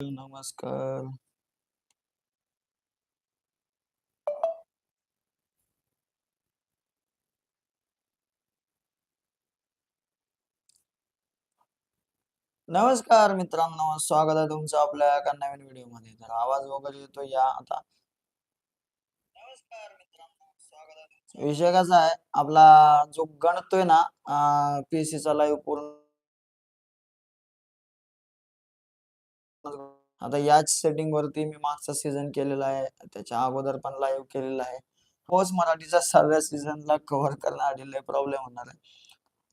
नमस्कार. नमस्कार मित्रांनो स्वागत आहे तुमचं आपल्या एका नवीन व्हिडिओमध्ये तर आवाज वगैरे येतो या आता. नमस्कार मित्रांनो स्वागत विषय कसा आहे? आपला जो गणतोय ना पीसी चा लाईव्ह पूर्ण आता याच सेटिंग वरती मी मागचा सीझन केलेला आहे. त्याच्या अगोदर पण लाईव्ह केलेला आहे. पोस्ट मराठीचा सहाव्या सीझनला कव्हर करण्यासाठी प्रॉब्लेम होणार आहे.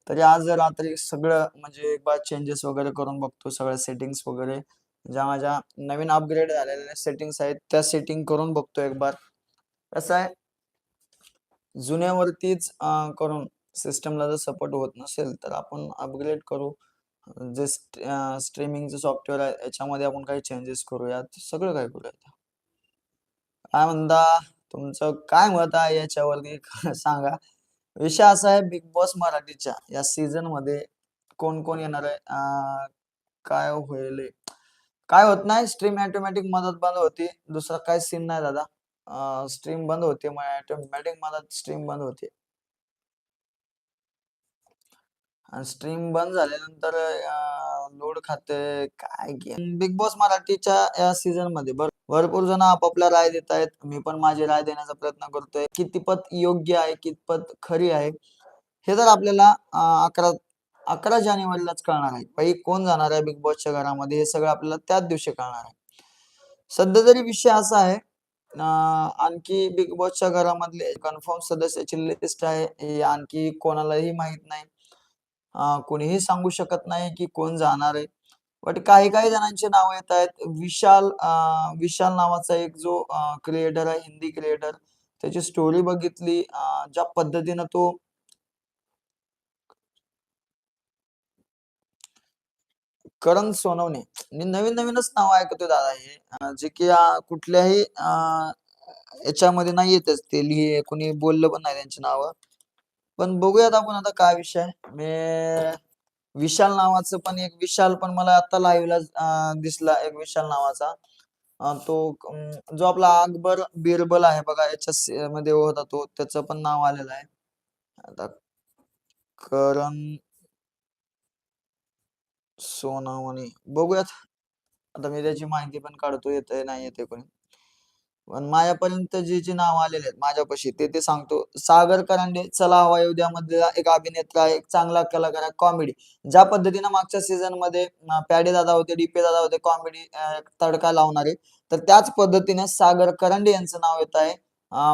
तरी आज रात्री सगळं म्हणजे एक बार चेंजेस वगैरे करून बघतो सगळ्या सेटिंग्स वगैरे. ज्या माझ्या नवीन अपग्रेड झालेल्या सेटिंग्स आहेत त्या सेटिंग करून बघतो एक बार. कसं आहे? जुन्यावरतीच करून सिस्टमला जर सपोर्ट होत नसेल तर आपण अपग्रेड करू. जे स्ट्रीमिंगचं सॉफ्टवेअर आहे याच्यामध्ये आपण काही चेंजेस करूयात. सगळं काय करूयात. काय म्हणता? तुमचं काय मत आहे याच्यावरती? सांगा. विषय असा आहे बिग बॉस मराठीच्या या सीझनमध्ये कोण कोण येणार आहे? काय होईल? काय होत नाही? स्ट्रीम ऑटोमॅटिक मदत बंद होती. दुसरा काय सीन नाही दादा. स्ट्रीम बंद होते. मग ऑटोमॅटिक मदत स्ट्रीम बंद होते. आणि स्ट्रीम बंद झाल्यानंतर लोड खाते काय बिग बॉस मराठीच्या या सीझनमध्ये भरपूर जण आपापल्या राय देत आहेत. मी पण माझी राय देण्याचा प्रयत्न करतोय. कितपत योग्य आहे कितपत खरी आहे हे तर आपल्याला अकरा अकरा जानेवारीलाच कळणार आहे. पहिले कोण जाणार आहे बिग बॉसच्या घरामध्ये हे सगळं आपल्याला त्याच दिवशी कळणार आहे. सध्या तरी विषय असा आहे आणखी बिग बॉसच्या घरामधले कन्फर्म सदस्याची लिस्ट आहे. आणखी कोणालाही माहीत नाही. कोणीही सांगू शकत नाही की कोण जाणार आहे. बट काही काही जणांची नावं येत आहेत. विशाल विशाल नावाचा एक जो क्रिएटर आहे हिंदी क्रिएटर त्याची स्टोरी बघितली. ज्या पद्धतीनं तो करण सोनवणे. मी नवीन नवीनच नाव ऐकतोय दादा हे. जे की कुठल्याही याच्यामध्ये नाही येतच ते लिहि कोणी बोललं पण नाही त्यांची नावं. पण बघूयात आपण आता काय विषय मी विशाल नावाचं पण एक विशाल पण मला आता लाईव्हला दिसला एक विशाल नावाचा. तो जो आपला अकबर बिरबल आहे बघा याच्या मध्ये होता तो त्याचं पण नाव आलेलं आहे. आता करण सोनावणी. बघूयात. आता मी त्याची माहिती पण काढतो येते नाही येते कोणी. पण माझ्यापर्यंत जे जे नाव आलेले आहेत माझ्यापाशी ते ते सांगतो. सागर करांडे चला हवा येऊ द्या मधला एक अभिनेता आहे एक चांगला कलाकार आहे कॉमेडी ज्या पद्धतीनं मागच्या सीझनमध्ये पॅडे दादा होते डीपे दादा होते कॉमेडी तडका लावणारे तर त्याच पद्धतीने सागर करंडे यांचं नाव येत आहे.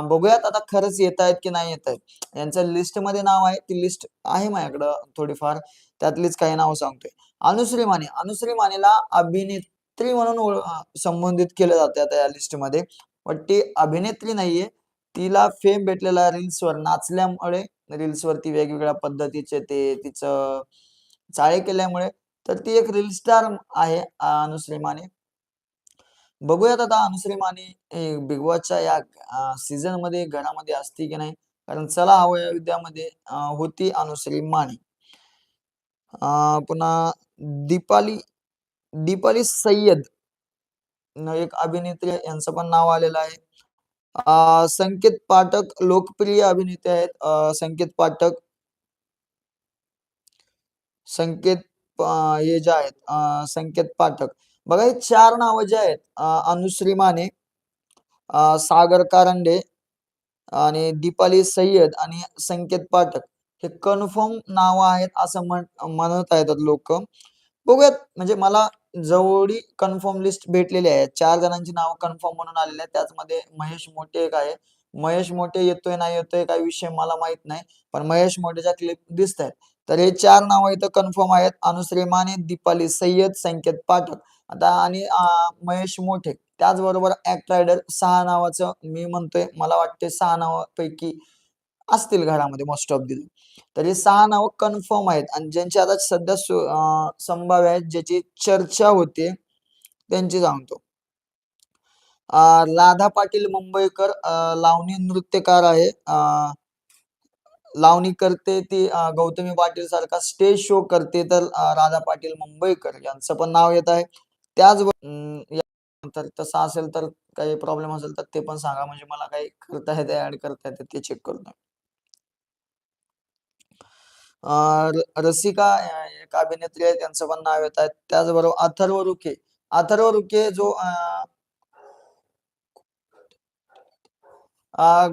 बघूयात आता खरंच येत आहेत की नाही येत आहेत. यांचं लिस्टमध्ये नाव आहे ती लिस्ट आहे माझ्याकडं थोडीफार. त्यातलीच काही नाव सांगतोय. अनुश्री माने अनुश्री मानेला अभिनेत्री म्हणून संबंधित संबोधित केलं जाते आता या लिस्टमध्ये पण ती अभिनेत्री नाहीये. तिला फेम भेटलेला रील्सवर नाचल्यामुळे रील्सवरती वेगवेगळ्या पद्धतीचे ते तिचं चाळे केल्यामुळे तर ती एक रील स्टार आहे अनुश्री माने बघूयात आता अनुश्री माने बिग बॉसच्या या सीझनमध्ये घरामध्ये असती की नाही? कारण चला हवं विद्यामध्ये होती अनुश्री माने अं, पुन्हा दीपाली दीपाली सय्यद. एक अभिनेत्री यांचं पण नाव आलेलं आहे. संकेत पाठक लोकप्रिय अभिनेते आहेत. संकेत पाठक संकेत हे जे आहेत संकेत पाठक. बघा हे चार नावं जे आहेत अनुश्री माने सागर कारंडे आणि दीपाली सय्यद आणि संकेत पाठक. हे कन्फर्म नाव आहेत असं म्हण म्हणत आहेत लोक. बघूयात म्हणजे मला जवळी कन्फर्म लिस्ट भेटलेली आहे. चार जणांची नाव कन्फर्म म्हणून आलेली आहे त्याचमध्ये महेश मोठे एक आहे. महेश मोठे येतोय नाही येतोय काय विषय मला माहीत नाही. पण महेश मोठेच्या क्लिप दिसत आहेत तर हे चार नाव इथं कन्फर्म आहेत. अनुश्री माने दीपाली सय्यद संकेत पाठक. आता आणि महेश मोठे. त्याचबरोबर ऍक्ट रायडर सहा नावाचं मी म्हणतोय. मला वाटते सहा नावापैकी असतील घरामध्ये मोस्ट ऑफ दी तर हे सहा नावं कन्फर्म आहेत. आणि ज्यांची आता सध्या संभाव्य आहेत ज्याची चर्चा होते त्यांची सांगतो. लाधा राधा पाटील मुंबईकर लावणी नृत्यकार आहे. अं, लावणी करते ती गौतमी पाटील सारखा स्टेज शो करते तर राधा पाटील मुंबईकर यांचं पण नाव येत आहे. त्याच तर तसं असेल तर काही प्रॉब्लेम असेल तर ते पण सांगा. म्हणजे मला काही करता येते ऍड करता येते ते चेक करतो रसिका एक अभिनेत्री आहे त्यांचं पण नाव येत आहे. त्याचबरोबर अथर्व रुखे. अथर्व रुखे जो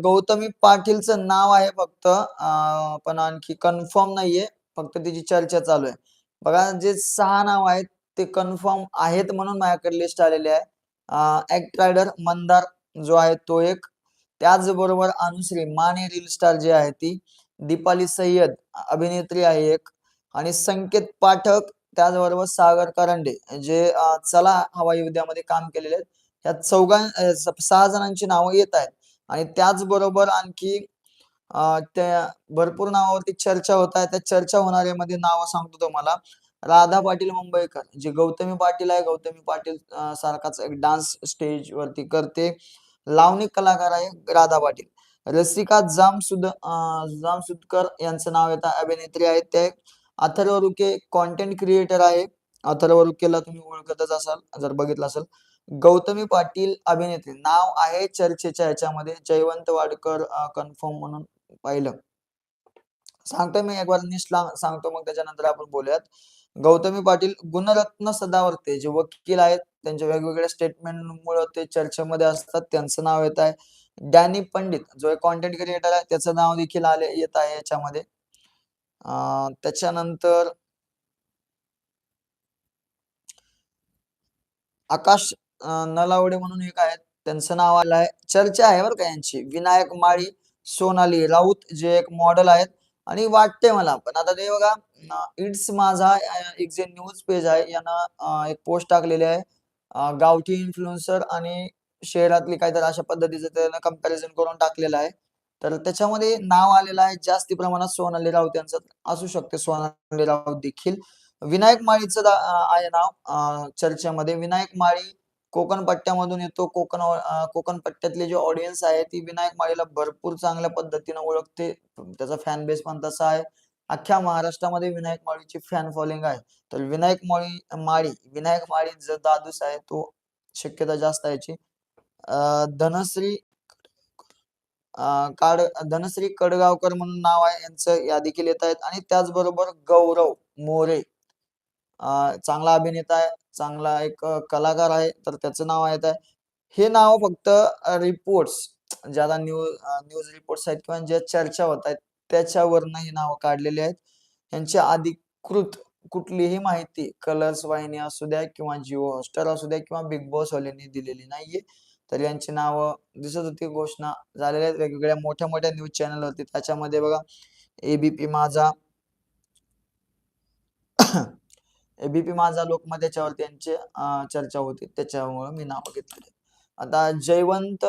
गौतमी पाटीलचं नाव आहे फक्त. पण आणखी कन्फर्म नाहीये. फक्त तिची चर्चा चालू आहे. बघा जे सहा नाव आहेत ते कन्फर्म आहेत म्हणून माझ्याकडे लिस्ट आलेली आहे. ऍक्ट रायडर मंदार जो आहे तो एक. त्याचबरोबर अनुश्री माने रील स्टार जी आहे ती. दीपाली सय्यद. अभिनेत्री आहे एक. आणि संकेत पाठक त्याचबरोबर सागर करंडे जे चला हवाई युद्धामध्ये काम केलेले आहेत. ह्या चौघां सहा जणांची नावं येत आहेत. आणि त्याचबरोबर आणखी त्या भरपूर नावावरती चर्चा होत आहे. त्या चर्चा होणाऱ्यामध्ये नाव सांगतो तुम्हाला. राधा पाटील मुंबईकर जे गौतमी पाटील आहे. गौतमी पाटील सारखाच एक डान्स स्टेज वरती करते. लावणी कलाकार आहे राधा पाटील. रसिका जामसुद जामसुदकर यांचं नाव येतं. अभिनेत्री आहेत ते. अथर्व रुके कॉन्टेंट क्रिएटर आहे. अथर्व रुकेला तुम्ही ओळखतच असाल जर बघितलं असेल. गौतमी पाटील अभिनेत्री. नाव आहे चर्चेच्या याच्यामध्ये. जयवंत वाडकर कन्फर्म म्हणून पाहिलं. सांगतो मी एक बार निष्ठ सांगतो मग त्याच्यानंतर आपण बोलूयात. गौतमी पाटील गुणरत्न सदावर्ते जे वकील आहेत त्यांच्या वेगवेगळ्या स्टेटमेंट मुळे ते चर्चेमध्ये असतात. त्यांचं नाव येत आहे. डॅनी पंडित जो एक कॉन्टेंट क्रिएटर आहे त्याचं नाव देखील आले येत आहे याच्यामध्ये. त्याच्यानंतर आकाश नलावडे म्हणून एक आहेत. त्यांचं नाव आलं आहे. चर्चा आहे बरं का यांची. विनायक माळी सोनाली राऊत जे एक मॉडेल आहेत. आणि वाटते मला पण. आता ते बघा इट्स माझा एक जे न्यूज पेज आहे यानं एक पोस्ट टाकलेली आहे. गावठी इन्फ्लुएन्सर आणि शहरातली काहीतरी अशा पद्धतीचं त्यानं कंपॅरिझन करून टाकलेलं आहे. तर त्याच्यामध्ये नाव आलेलं आहे जास्ती प्रमाणात सोनाली राऊत यांचं. असू शकते सोनाली राऊत देखील. विनायक माळीचं आहे नाव चर्चेमध्ये. विनायक माळी कोकण पट्ट्यामधून येतो. कोकण कोकण पट्ट्यातले जे ऑडियन्स आहे ती विनायक माळीला भरपूर चांगल्या पद्धतीने ओळखते. त्याचा फॅन बेस पण तसा आहे. अख्ख्या महाराष्ट्रामध्ये विनायक माळीची फॅन फॉलोइंग आहे. तर विनायक माळी माळी विनायक माळी जो दादूस आहे तो शक्यता जास्त आहे धनश्री काड धनश्री कडगावकर म्हणून नाव आहे. यांचं या देखील येत आहेत. आणि त्याचबरोबर गौरव मोरे. चांगला अभिनेता आहे. चांगला एक कलाकार आहे. तर त्याचं नाव येत आहे. हे नाव फक्त रिपोर्ट्स ज्याला न्यूज न्यूज रिपोर्ट्स आहेत किंवा ज्या चर्चा होत आहेत त्याच्यावरनं ही नावं काढलेली आहेत. यांची अधिकृत कुठलीही माहिती कलर्स वाहिनी असू द्या किंवा जिओ हॉस्टर असू द्या किंवा बिग बॉस वाल्यांनी दिलेली नाहीये. तर यांची नावं दिसत होती घोषणा झालेल्या आहेत. वेगवेगळ्या मोठ्या मोठ्या न्यूज चॅनल होती. त्याच्यामध्ये बघा एबीपी माझा एबीपी माझा लोकमत याच्यावरती यांची चर्चा होती. त्याच्यामुळे मी नाव घेतले आता जयवंत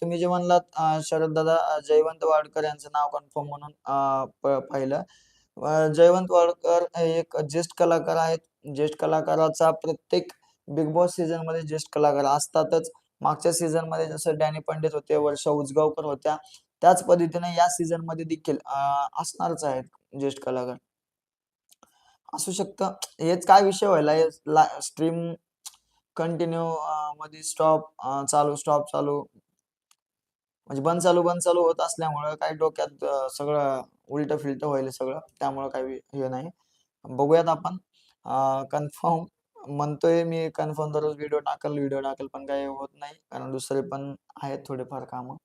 तुम्ही जे म्हणलात शरद दादा जयवंत वाडकर यांचं नाव कन्फर्म म्हणून पाहिलं. जयवंत वाडकर हे एक ज्येष्ठ कलाकार आहेत. ज्येष्ठ कलाकाराचा प्रत्येक बिग बॉस सीझनमध्ये ज्येष्ठ कलाकार असतातच. मागच्या सीझनमध्ये जसं डॅनी पंडित होते वर्षा उजगावकर होत्या त्याच पद्धतीने या सीझनमध्ये देखील असणारच आहेत ज्येष्ठ कलाकार. असू शकतं हेच काय विषय व्हायला स्ट्रीम कंटिन्यू मध्ये स्टॉप चालू स्टॉप चालू म्हणजे बंद चालू बंद चालू होत असल्यामुळं काही डोक्यात सगळं उलट फिलट व्हायला सगळं त्यामुळं काही हे नाही. बघूयात आपण कन्फर्म म्हणतोय मी कन्फर्म दररोज व्हिडिओ टाकल व्हिडिओ टाकल पण काही होत नाही. कारण दुसरे पण आहेत थोडेफार कामं.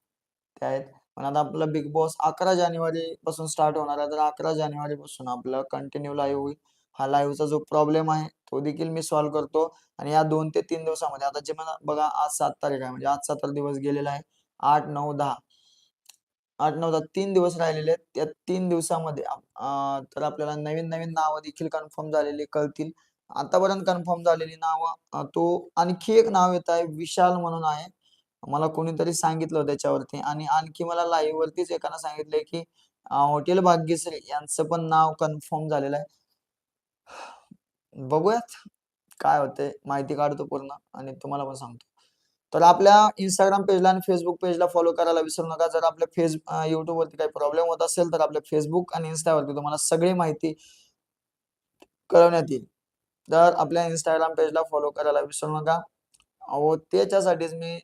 ते आहेत. पण आता आपलं बिग बॉस अकरा जानेवारी पासून स्टार्ट होणार आहे. तर अकरा जानेवारी पासून आपलं कंटिन्यू लाईव्ह होईल. हा लाईव्हचा जो प्रॉब्लेम आहे तो देखील मी सॉल्व्ह करतो. आणि या दोन ते तीन दिवसामध्ये आता जे मला बघा आज सात तारीख आहे. म्हणजे आज सात दिवस गेलेला आहे. आठ नऊ दहा. आठ नऊ दहा तीन दिवस राहिलेले आहेत. त्या तीन दिवसामध्ये तर आपल्याला नवीन नवीन नावं देखील कन्फर्म झालेली कळतील. आतापर्यंत कन्फर्म झालेली नावं तो आणखी एक नाव येत आहे विशाल म्हणून आहे. मला कोणीतरी सांगितलं त्याच्यावरती आणि आणखी मला लाईव्ह वरतीच एकानं सांगितलंय की हॉटेल भाग्यश्री यांचं पण नाव कन्फर्म झालेलं आहे. बघूयात काय होते माहिती काढतो पूर्ण आणि तुम्हाला पण सांगतो. तर आपल्या इंस्टाग्राम पेजला आणि फेसबुक पेजला फॉलो करायला विसरू नका. जर आपल्या फेस युट्यूब वरती काही प्रॉब्लेम होत असेल तर आपल्या फेसबुक आणि इन्स्टावरती तुम्हाला सगळी माहिती कळवण्यात येईल. तर आपल्या इंस्टाग्राम पेजला फॉलो करायला विसरू नका. अहो त्याच्यासाठीच मी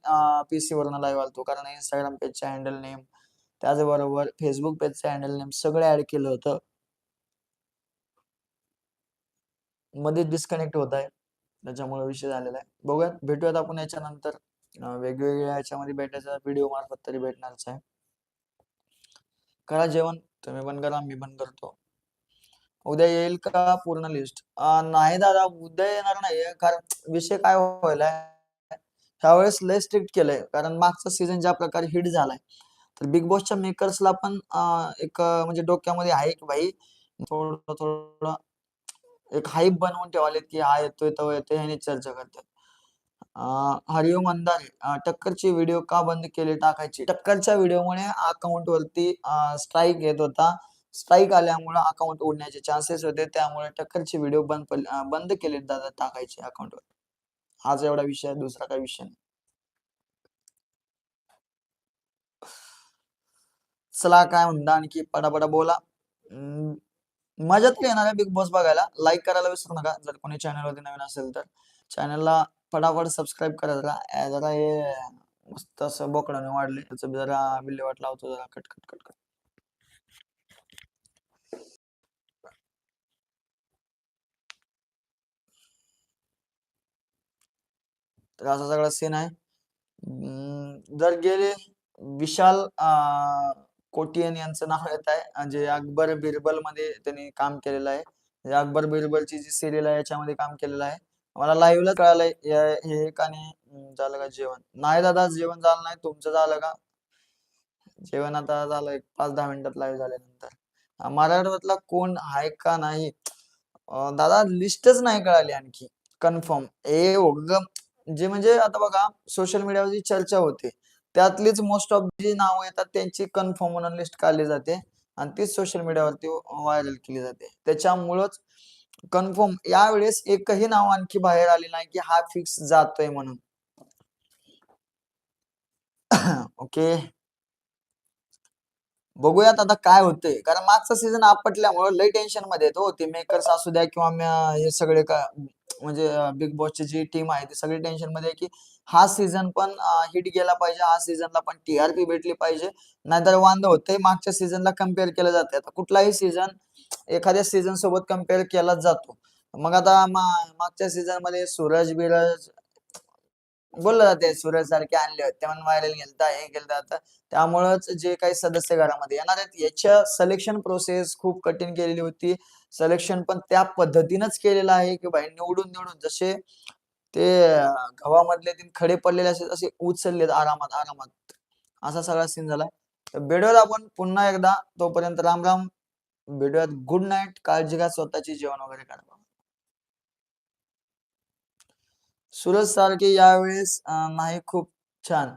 पी सी वरनं लाईव्ह आलतो. कारण इंस्टाग्राम पेजचे हँडल नेम त्याचबरोबर फेसबुक पेजचे हँडल नेम सगळं ऍड केलं होतं. मध्ये डिस्कनेक्ट होत आहे. त्याच्यामुळे विषय झालेला आहे. बघूयात. भेटूयात आपण याच्यानंतर. वेगवेगळ्या याच्यामध्ये भेटायचा व्हिडिओ मार्फत तरी भेटणारच आहे. करा जेवण. तुम्ही पण करा मी पण करतो. उद्या येईल का पूर्ण लिस्ट नाही दादा उद्या येणार नाही कारण विषय काय व्हायला ह्यावेळेस लय स्ट्रिक्ट केलंय कारण मागचा सीझन ज्या प्रकारे हिट झालाय तर बिग बॉसच्या मेकर्सला पण एक म्हणजे डोक्यामध्ये आहे की भाई थोडं थोडं एक हाईप बनवून ठेवालेत की हा येतोय तो येतोय ह्याने चर्चा करतात. हरिओम अंधारे टक्करची व्हिडिओ का बंद केले टाकायची? टक्करच्या व्हिडिओमुळे अकाउंट वरती स्ट्राईक येत होता. स्ट्राईक आल्यामुळे अकाउंट उडण्याचे चान्सेस होते. त्यामुळे टक्करचे व्हिडिओ बंद पडले- बंद केले दादा टाकायचे अकाउंटवर हाच एवढा विषय दुसरा काही विषय नाही. चला काय म्हणता आणखी? पटापटा बोला. अं, मजा येणार आहे बिग बॉस बघायला. लाईक करायला विसरू नका. जर कोणी चॅनलवरती नवीन असेल तर चॅनलला फटाफट सबस्क्राईब करा जरा. जरा हे मस्त असं बोकडाने वाढले. त्याचं जरा विल्हेवाट लावतो जरा. Cut cut cut cut. तर असा सगळा सीन आहे. जर गेले विशाल कोटियन यांचं नाव येत आहे. जे अकबर बिरबलमध्ये त्यांनी काम केलेलं आहे. अकबर बिरबलची जी सिरियल आहे याच्यामध्ये काम केलेलं आहे. मला लाईव्हला कळालंय हे एक आणि झालं का जेवण? नाही दादा जेवण झालं नाही. तुमचं झालं का? जेवण आता झालं एक पाच दहा मिनिटात लाईव्ह झाल्यानंतर. मराठवातला मराठवाड्यातला कोण आहे का नाही? दादा लिस्टच नाही कळाली आणखी. कन्फर्म ए ओग जे म्हणजे आता बघा सोशल मीडियावर जी चर्चा होते त्यातलीच मोस्ट ऑफ जी नावं येतात त्यांची कन्फर्म म्हणून लिस्ट काढली जाते आणि तीच सोशल मीडियावरती व्हायरल केली जाते. त्याच्यामुळंच कन्फर्म यावेळेस एकही नाव आणखी बाहेर आले नाही की हा फिक्स जातोय म्हणून. ओके बघूयात आता काय होतंय. कारण मागचा सीझन आपटल्यामुळे लय टेन्शनमध्ये येतो हो. ते मेकर्स असू द्या किंवा हे सगळे म्हणजे बिग बॉसची जी टीम आहे ती सगळी टेन्शनमध्ये की हा सीझन पण हिट गेला पाहिजे. हा सीझनला पण टीआरपी भेटली पाहिजे. नाहीतर वांद होतंय. मागच्या सीझनला कंपेअर केलं जाते आता कुठलाही सीझन एखाद्या सीझन सोबत कंपेअर केलाच जातो. मग आता मागच्या सीझनमध्ये सूरज बिरज बोललं जाते सूर्य सारखे आणले होते. म्हणून व्हायरल गेलता हे गेलता. आता त्यामुळंच जे काही सदस्य घरामध्ये येणार आहेत याच्या सिलेक्शन प्रोसेस खूप कठीण केलेली होती. सिलेक्शन पण त्या पद्धतीनंच केलेलं आहे की बाई निवडून निवडून जसे ते गव्हामधले तीन खडे पडलेले असे असे उचललेत आरामात आरामात. असा सगळा सीन झाला. तर भेटूयात आपण पुन्हा एकदा. तोपर्यंत राम राम. भेटूयात. गुड नाईट काळजी घ्या. स्वतःची जेवण वगैरे करा सूरज सारखे यावेळेस नाही खूप छान.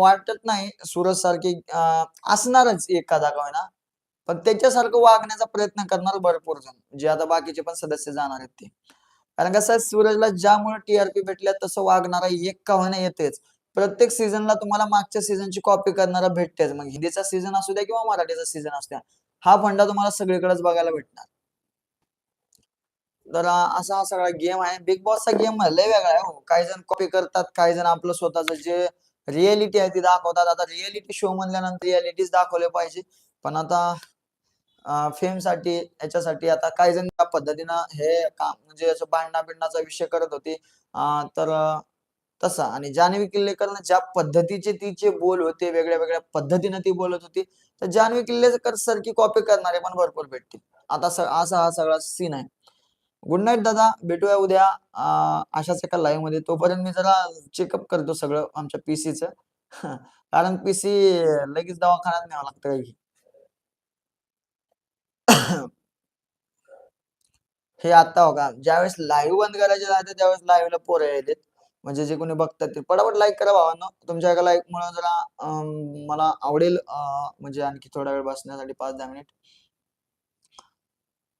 वाटत नाही सूरज सारखे असणारच एखादा का होईना पण त्याच्यासारखं वागण्याचा प्रयत्न करणार भरपूर जण जे आता बाकीचे पण सदस्य जाणार आहेत ते. कारण कसं आहे, सूरजला ज्यामुळे टीआरपी भेटल्या तसं वागणारा एक का होईना येतेच. प्रत्येक सीझनला तुम्हाला मागच्या सीझनची कॉपी करणारा भेटतेच. मग हिंदीचा सीझन असू द्या किंवा मराठीचा सीझन असू द्या हा फंडा तुम्हाला सगळीकडेच बघायला भेटणार. तर असा हा सगळा गेम आहे. बिग बॉसचा गेम लय वेगळा आहे हो. काही जण कॉपी करतात काही जण आपलं स्वतःच जे रिअलिटी आहे ती दाखवतात. आता रिअलिटी शो म्हणल्यानंतर रिअलिटीच दाखवले पाहिजे. पण आता फेमसाठी याच्यासाठी आता काही जण त्या पद्धतीनं हे काम म्हणजे असं भांडणा बिंडणाचा विषय करत होते. तर तसा. आणि जान्हवी किल्लेकरनं ज्या पद्धतीचे तिचे बोल होते वेगळ्या वेगळ्या पद्धतीनं ती बोलत होती तर जान्हवी किल्लेकर सारखी कॉपी करणारे पण भरपूर भेटतील. आता असा हा सगळा सीन आहे. गुड नाईट दादा. भेटूया उद्या. अशाच एका लाईव्हमध्ये. तोपर्यंत मी जरा चेकअप करतो सगळं आमच्या पीसीच कारण पीसी लगेच दवाखान्यात न्यावं लागतं काही. हे आता हो का ज्यावेळेस लाईव्ह बंद करायचे राहते त्यावेळेस लाईव्हला पोरं येतात म्हणजे जे कोणी बघतात ते. पटापट लाईक करा भावांनो. तुमच्या एका लाईक मुळे जरा मला आवडेल म्हणजे आणखी थोडा वेळ बसण्यासाठी पाच दहा मिनिट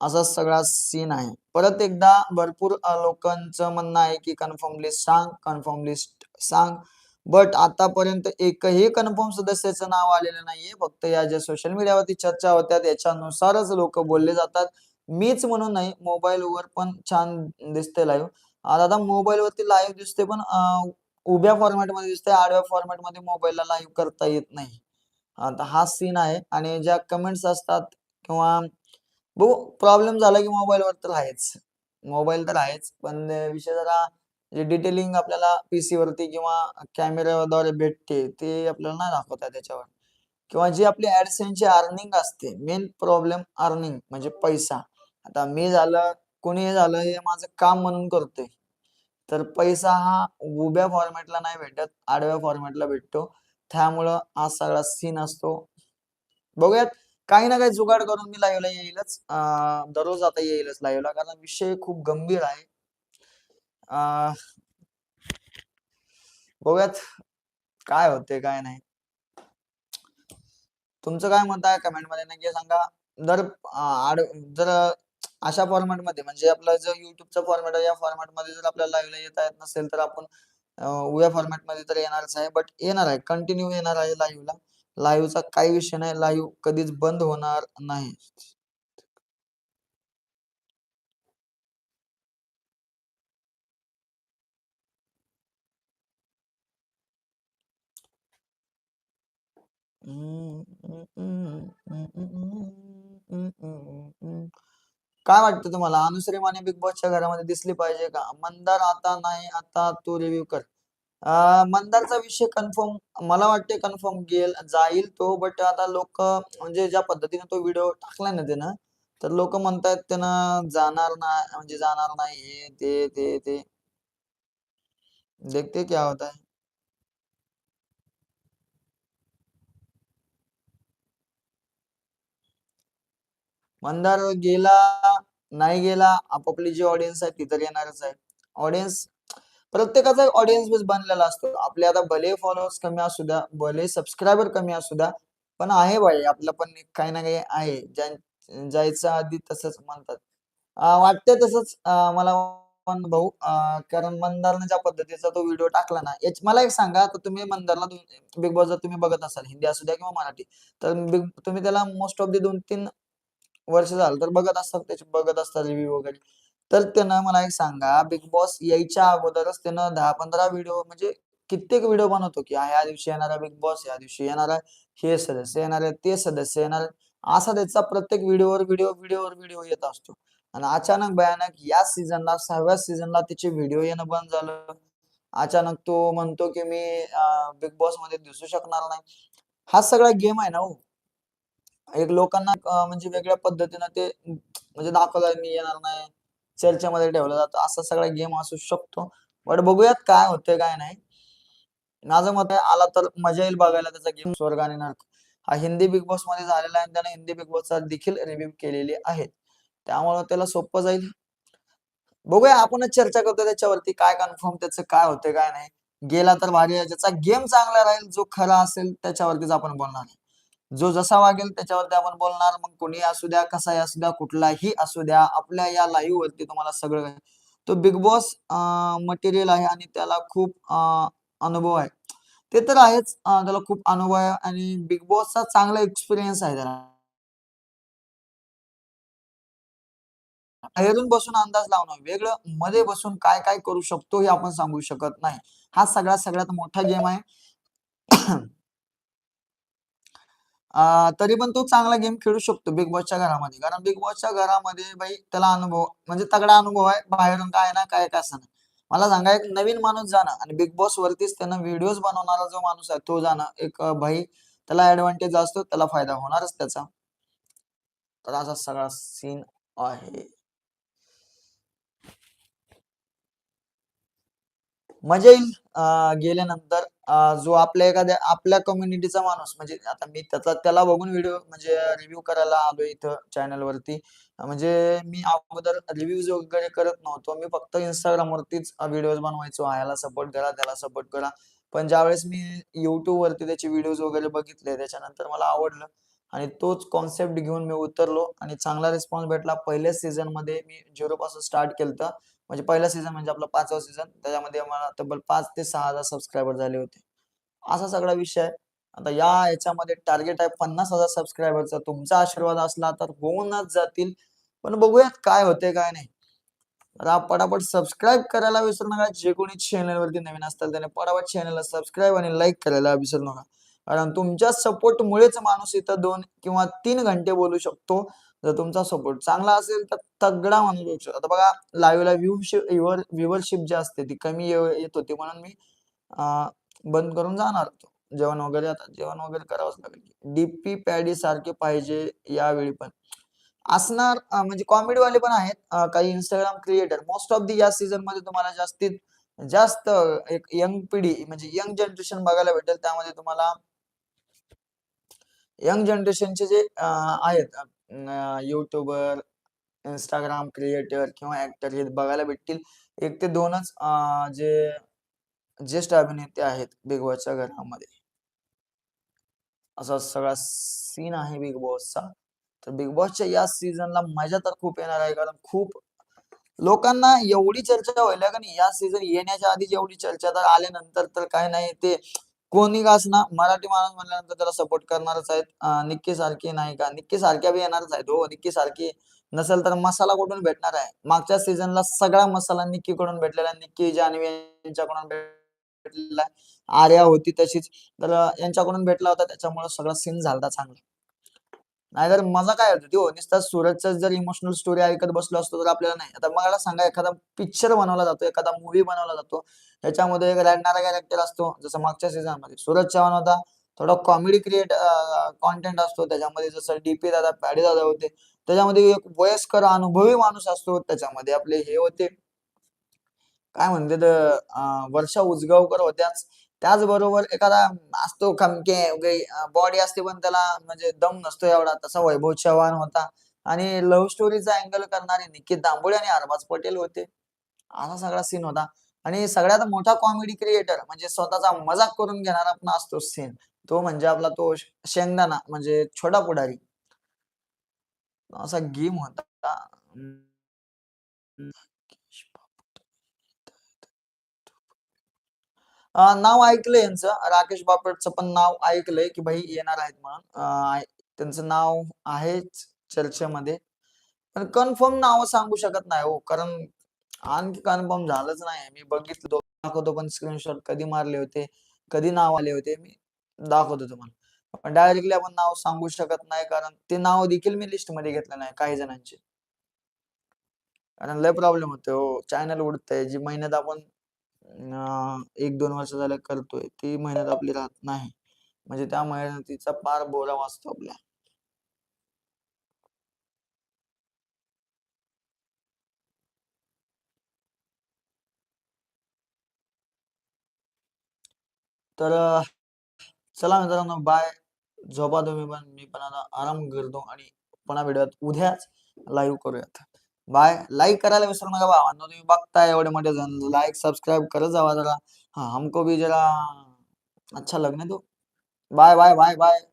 असा सगळा सीन आहे. परत एकदा भरपूर लोकांचं म्हणणं आहे की कन्फर्म लिस्ट सांग कन्फर्म लिस्ट सांग. बट आतापर्यंत एकही कन्फर्म सदस्याचं नाव आलेलं नाहीये. फक्त या ज्या सोशल मीडियावरती चर्चा होत्या त्याच्यानुसारच लोक बोलले जातात. मीच म्हणून नाही मोबाईलवर पण छान दिसते लाईव्ह आता मोबाईलवरती लाईव्ह दिसते पण उभ्या फॉर्मॅटमध्ये दिसते आडव्या फॉर्मॅटमध्ये मोबाईलला लाईव्ह करता येत नाही. आता हा सीन आहे आणि ज्या कमेंट्स असतात किंवा बघू प्रॉब्लेम झाला की मोबाईलवर तर आहेच. मोबाईल तर आहेच पण विषय जरा जे डिटेलिंग आपल्याला पीसी वरती किंवा कॅमेऱ्याद्वारे भेटते ते आपल्याला नाही दाखवता त्याच्यावर. किंवा जी आपली ऍडसेनची अर्निंग असते मेन प्रॉब्लेम अर्निंग म्हणजे पैसा. आता मी झालं कोणी झालं हे माझं काम म्हणून करतोय. तर पैसा हा उभ्या फॉर्मॅटला नाही भेटत आडव्या फॉर्मॅटला भेटतो. त्यामुळं हा सगळा सीन असतो. बघूयात. काही ना काही जुगाड करून मी लाईव्हला येईलच. दररोज आता येईलच लाईव्हला कारण विषय खूप गंभीर आहे. बघूयात काय होते काय नाही. तुमचं काय मत आहे कमेंटमध्ये नक्की सांगा. जर आड जर अशा फॉर्मॅटमध्ये म्हणजे आपला जो युट्यूबचा फॉर्मॅट आहे या फॉर्मॅटमध्ये जर आपल्याला लाईव्हला येता येत नसेल तर आपण उद्या उभ्या फॉर्मॅटमध्ये तर येणारच आहे बट येणार आहे कंटिन्यू येणार आहे लाईव्हला. लाईव्हचा काही विषय नाही. लाईव्ह कधीच बंद होणार नाही. काय वाटतं तुम्हाला? अनुश्री माने बिग बॉसच्या घरामध्ये दिसली पाहिजे का? मंदार आता नाही. आता तू रिव्ह्यू कर. मंदारचा विषय कन्फर्म मला वाटते कन्फर्म गेल जाईल तो बट आता लोक म्हणजे ज्या पद्धतीने तो व्हिडिओ टाकलाय ना त्यानं तर लोक म्हणतायत त्यानं जाणार नाही म्हणजे जाणार नाही हे ते ते ते. देखते क्या होता है. मंदार गेला नाही गेला आपापली जी ऑडियन्स आहे ती तर येणारच आहे. ऑडियन्स प्रत्येकाचा ऑडियन्स बेस बनलेला असतो. आपले आता भले फॉलोअर्स कमी असू द्या भले सबस्क्रायबर कमी असू द्या पण आहे बाई आपलं पण काही ना काही आहे. ज्यां जायचं आधी तसंच म्हणतात. वाटतंय तसंच मला पण भाऊ. कारण मंदारनाच्या पद्धतीचा तो व्हिडिओ टाकला ना याच मला एक सांगा तर तुम्ही मंदारला बिग बॉस जर तुम्ही बघत असाल हिंदी असू द्या किंवा मराठी तर बिग तुम्ही त्याला मोस्ट ऑफ दी दोन तीन वर्ष झालं तर बघत असतात त्याचे बघत असतात रिव्ह्यू वगैरे. तर त्यानं मला एक सांगा बिग बॉस यायच्या अगोदरच त्यानं दहा पंधरा व्हिडिओ म्हणजे कित्येक व्हिडिओ बनवतो की ह्या दिवशी येणारा बिग बॉस या दिवशी येणारा हे सदस्य येणार आहे ते सदस्य येणार असा त्याचा प्रत्येक व्हिडिओवर व्हिडिओ व्हिडिओवर व्हिडिओ येत असतो. आणि अचानक भयानक या सीझनला सहाव्या सीझनला त्याचे व्हिडिओ येणं बंद झालं. अचानक तो म्हणतो की मी बिग बॉसमध्ये दिसू शकणार नाही. हा सगळा गेम आहे ना हो. एक लोकांना म्हणजे वेगळ्या पद्धतीनं ते म्हणजे दाखवलं मी येणार नाही. चर्चेमध्ये ठेवलं जातो. असा सगळा गेम असू शकतो. बट बघूयात काय होतंय काय नाही. माझं मत आहे आला तर मजा येईल बघायला त्याचा गेम स्वर्ग आणि नर्क. हा हिंदी बिग बॉसमध्ये झालेला आहे आणि त्याने हिंदी बिग बॉसचा देखील रिव्ह्यू केलेली आहे त्यामुळे त्याला सोपं जाईल. बघूया आपणच चर्चा करतो त्याच्यावरती. काय कन्फर्म त्याचं काय होतंय काय नाही. गेला तर भारी आहे. ज्याचा गेम चांगला राहील जो खरा असेल त्याच्यावरतीच आपण बोलणार आहे. जो जसा वागेल त्याच्यावरती आपण बोलणार मग कोणी असू द्या कसाही असू द्या कुठलाही असू द्या आपल्या या लाईव्ह वरती तुम्हाला सगळं तो बिग बॉस मटेरियल आहे आणि त्याला खूप अनुभव आहे. ते तर आहेच त्याला खूप अनुभव आहे आणि बिग बॉसचा चांगला एक्सपिरियन्स आहे त्याला. बाहेरून बसून अंदाज लावणं वेगळं मध्ये बसून काय काय करू शकतो हे आपण सांगू शकत नाही. हा सगळ्यात सगळ्यात मोठा गेम आहे. तरी पण तो चांगला गेम खेळू शकतो बिग बॉसच्या घरामध्ये. कारण बिग बॉसच्या घरामध्ये बाई त्याला अनुभव म्हणजे तगडा अनुभव आहे. बाहेरून काय ना काय काय असं मला सांगा एक नवीन माणूस जाणं आणि बिग बॉस वरतीच त्यानं व्हिडिओज बनवणारा जो माणूस आहे तो जाणं एक भाई त्याला ऍडव्हान्टेज असतो त्याला फायदा होणारच त्याचा. तर असा सगळा सीन आहे. मजा येईल गेल्यानंतर. जो आपल्या एखाद्या आपल्या कम्युनिटीचा माणूस म्हणजे आता मी त्याचा त्याला बघून व्हिडिओ म्हणजे रिव्ह्यू करायला आलो इथं चॅनलवरती म्हणजे मी अगोदर रिव्ह्यूज वगैरे करत नव्हतो. मी फक्त इंस्टाग्राम वरतीच व्हिडिओज बनवायचो. याला सपोर्ट करा त्याला सपोर्ट करा. पण ज्यावेळेस मी युट्यूबवरती त्याचे व्हिडिओज वगैरे बघितले त्याच्यानंतर मला आवडलं. आणि तोच कॉन्सेप्ट घेऊन मी उतरलो आणि चांगला रिस्पॉन्स भेटला. पहिल्या सीझनमध्ये मी झिरो पासून स्टार्ट केलं म्हणजे पहिला सीझन म्हणजे आपला पाचवा सीझन त्याच्यामध्ये मला तब्बल पाच ते सहा हजार सबस्क्रायबर झाले होते. असा सगळा विषय आता या याच्यामध्ये टार्गेट आहे पन्नास हजार सबस्क्रायबरचा तुमचा आशीर्वाद असला तर होऊनच जातील. पण बघूयात काय होते काय नाही. आता पटापट सबस्क्राईब करायला विसरू नका. जे कोणी चॅनल वरती नवीन असतील त्याने पटापट चॅनलला सबस्क्राईब आणि लाईक करायला विसरू नका. कारण तुमच्या सपोर्ट मुळेच माणूस इथं दोन किंवा तीन घंटे बोलू शकतो. जर तुमचा सपोर्ट चांगला असेल तर तगडा माणूस बोलू शकतो. आता बघा लाईव्हला व्ह्यू व्ह्युअरशिप जी असते ती कमी येत होती म्हणून मी बंद करून जाणार होतो. जेवण वगैरे आता जेवण वगैरे करावंच लागेल. डीपी पॅडी सारखे पाहिजे यावेळी पण. असणार म्हणजे कॉमेडी वाले पण आहेत काही Instagram creator most of the या सीझनमध्ये तुम्हाला जास्तीत जास्त एक यंग पिढी म्हणजे यंग जनरेशन बघायला भेटेल. त्यामध्ये तुम्हाला यंग जनरेशनचे जे आहेत युट्यूबर इंस्टाग्राम क्रिएटर किंवा ऍक्टर हे बघायला भेटतील. एक ते दोनच जे ज्येष्ठ अभिनेते आहेत बिग बॉसच्या घरामध्ये. असा सगळा सीन आहे बिग बॉसचा तर बिग बॉसच्या या सीझनला मजा तर खूप येणार आहे कारण खूप लोकांना एवढी चर्चा व्हायला का नाही या सीझन येण्याच्या आधी जेवढी चर्चा तर आल्यानंतर तर काय नाही ते कोणी का ना मराठी माणूस म्हणल्यानंतर त्याला सपोर्ट करणारच आहेत. निक्की सारखी नाही का? निक्की सारख्या बी येणारच आहेत हो. निक्की सारखी नसेल तर मसाला कुठून भेटणार आहे? मागच्या सीझनला सगळा मसाला निक्कीकडून भेटलेला आहे. निक्की जानवी यांच्याकडून भेटलेला आहे. आर्या होती तशीच. तर यांच्याकडून भेटला होता. त्याच्यामुळे सगळा सीन झाला चांगला. नाहीतर मजा काय होती? ती हो नुसता सूरजचा जर इमोशनल स्टोरी ऐकत बसलो असतो तर आपल्याला नाही. आता मला सांगा एखादा पिक्चर बनवला जातो एखादा मूवी बनवला जातो. त्याच्यामध्ये एक रडणारा कॅरेक्टर असतो जसं मागच्या सीझनमध्ये. सूरज चव्हाण होता थोडा कॉमेडी क्रिएट कॉन्टेंट असतो. त्याच्यामध्ये जसं डीपी दादा पॅडी दादा होते. त्याच्यामध्ये एक वयस्कर अनुभवी माणूस असतो. त्याच्यामध्ये आपले हे होते. काय म्हणते वर्षा उजगावकर होत्याच. त्याचबरोबर एखादा असतो खमके बॉडी असते पण त्याला म्हणजे दम नसतो एवढा तसा वैभव चव्हाण होता. आणि लव्ह स्टोरीचा अँगल करणारे निकित दांबोळे आणि अरबाज पटेल होते. असा सगळा सीन होता. आणि सगळ्यात मोठा कॉमेडी क्रिएटर म्हणजे स्वतःचा मजाक करून घेणारा पण असतो सीन तो म्हणजे आपला तो शेंगदाणा म्हणजे छोटा पुढारी. असा गेम होता. नाव ऐकलंय यांचं. राकेश बापटचं पण नाव ऐकलंय की भाई येणार आहेत म्हणून. त्यांचं नाव आहेच चर्चेमध्ये. पण कन्फर्म नाव सांगू शकत नाही हो कारण आणखी कन्फर्म झालंच नाही. मी बघितलं दाखवतो पण स्क्रीनशॉट कधी मारले होते कधी नाव आले होते मी दाखवतो तुम्हाला. पण डायरेक्टली आपण नाव सांगू शकत नाही कारण ते नाव देखील मी लिस्टमध्ये घेतलं नाही काही जणांचे. कारण लय प्रॉब्लेम होते हो चॅनल उडतंय जी मेहनत आपण एक दोन वर्ष झाल्या करतोय. ती मेहनत आपली राहत नाही. म्हणजे त्या मेहनतीचा पार बोरा वाचतो आपल्या. तर चला मित्रांनो बाय झोपा तुम्ही पण. मी पण आता आराम करतो आणि पुन्हा भेटूयात. उद्याच लाईव्ह करूयात. बाय. लाईक करायला विसरू नका भावांनो तुम्ही बघताय एवढे मोठे जण. लाईक सबस्क्राईब करत जावा जरा. हा हमको भी जरा अच्छा लगने दो बाय बाय बाय बाय.